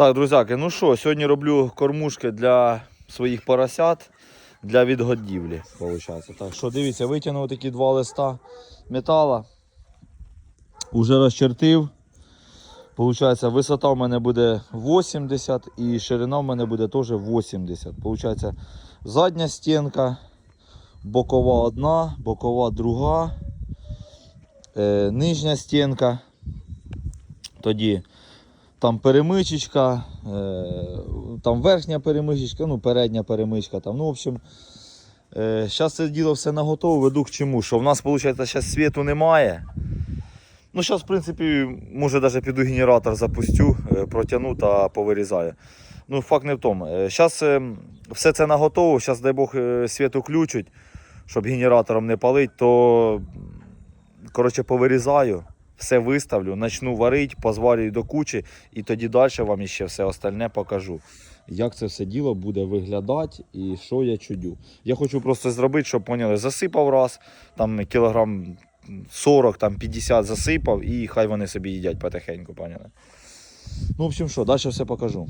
Так, друзяки, ну що, сьогодні роблю кормушки для своїх поросят для відгодівлі. Виходить. Так що дивіться, витягнув такі два листа метала. Уже розчертив. Получається, висота в мене буде 80 і ширина в мене буде теж 80. Получається, задня стінка, бокова одна, бокова друга, е, нижня стінка. Тоді там перемичечка, е, там верхня перемичечка, ну передня перемичка. Там, ну, в общем, зараз це діло все наготово, веду к чому. Що в нас, виходить, зараз світу немає. Ну, зараз, в принципі, може навіть піду генератор запустю, е, протягну та повирізаю. Ну, факт не в тому. Зараз все це наготово, зараз, дай Бог, е, світ включать, щоб генератором не палить, то коротше, повирізаю, все виставлю, почну варити, позварюю до кучі, і тоді далі вам ще все остальне покажу. Як це все діло буде виглядати і що я чудю. Я хочу просто зробити, щоб поняли, засипав раз, там кілограм 40, там 50 засипав, і хай вони собі їдять потихеньку, поняли. Ну, в общем, що, далі все покажу.